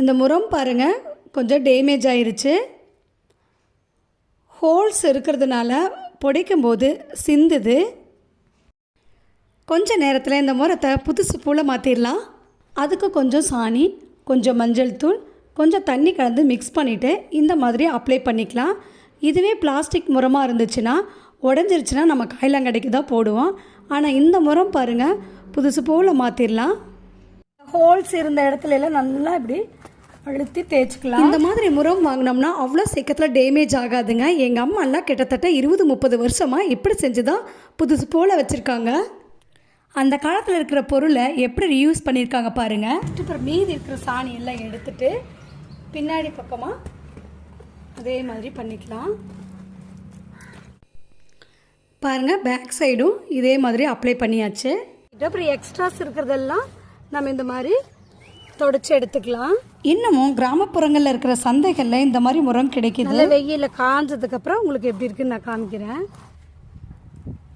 இந்த முறம் பாருங்கள் கொஞ்சம் டேமேஜ் ஆயிருச்சு. ஹோல்ஸ் இருக்கிறதுனால புடைக்கும் போது சிந்துது. கொஞ்ச நேரத்தில் இந்த முறத்தை புதுசு போல் மாற்றிடலாம் அதுக்கு கொஞ்சம் சாணி கொஞ்சம் மஞ்சள் தூள் கொஞ்சம் தண்ணி கலந்து மிக்ஸ் பண்ணிவிட்டு இந்த மாதிரி அப்ளை பண்ணிக்கலாம். இதுவே பிளாஸ்டிக் முரமாக இருந்துச்சுன்னா உடஞ்சிருச்சுன்னா நம்ம காயிலாங்கடைக்கு தான் போடுவோம். ஆனால் இந்த முறம் பாருங்கள் புதுசு போல் மாற்றிடலாம் ஹோல்ஸ் இருந்த இடத்துல எல்லாம் நல்லா இப்படி அழுத்தி தேய்ச்சிக்கலாம். இந்த மாதிரி முறம் வாங்கினோம்னா அவ்வளோ சீக்கிரத்தில் டேமேஜ் ஆகாதுங்க. எங்கள் அம்மாலாம் கிட்டத்தட்ட இருபது முப்பது வருஷமாக இப்படி செஞ்சு தான் புதுசு போல் வச்சுருக்காங்க. அந்த காலத்தில் இருக்கிற பொருளை எப்படி ரீயூஸ் பண்ணியிருக்காங்க பாருங்கள் அப்புறம் மீதி இருக்கிற சாணி எல்லாம் எடுத்துட்டு பின்னாடி பக்கமாக அதே மாதிரி பண்ணிக்கலாம். பாருங்கள் பேக் சைடும் இதே மாதிரி அப்ளை பண்ணியாச்சு. அப்புறம் எக்ஸ்ட்ராஸ் இருக்கிறதெல்லாம் நம்ம இந்த மாதிரி தொடச்சி எடுத்துக்கலாம். இன்னமும் கிராமப்புறங்களில் இருக்கிற சந்தைகளில் இந்த மாதிரி முறம் கிடைக்குது. நல்ல வெயிலில் காஞ்சதுக்கப்புறம் உங்களுக்கு எப்படி இருக்குன்னு நான் காமிக்கிறேன்.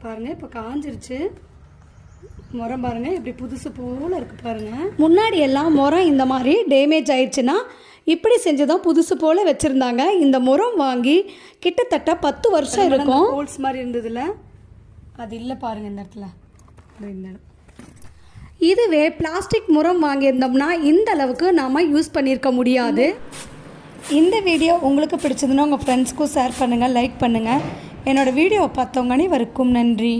பாருங்கள் இப்போ காஞ்சிருச்சு. முறம் பாருங்க இப்படி புதுசு போல இருக்கு பாருங்க. முன்னாடி எல்லாம் முறம் இந்த மாதிரி டேமேஜ் ஆயிடுச்சுன்னா இப்படி செஞ்சு தான் புதுசு போல வச்சுருந்தாங்க. இந்த முறம் வாங்கி கிட்டத்தட்ட பத்து வருஷம் இருக்கும். ஹோல்ஸ் மாதிரி இருந்ததுல? அது இல்லை பாருங்க இந்த இடத்துல. இந்த இடம். இதுவே பிளாஸ்டிக் முறம் வாங்கியிருந்தோம்னா இந்த அளவுக்கு நாம் யூஸ் பண்ணியிருக்க முடியாது. இந்த வீடியோ உங்களுக்கு பிடிச்சதுன்னா உங்கள் ஃப்ரெண்ட்ஸ்க்கும் ஷேர் பண்ணுங்கள் லைக் பண்ணுங்கள் என்னோடய வீடியோவை பார்த்தவங்க அனைவருக்கும் நன்றி.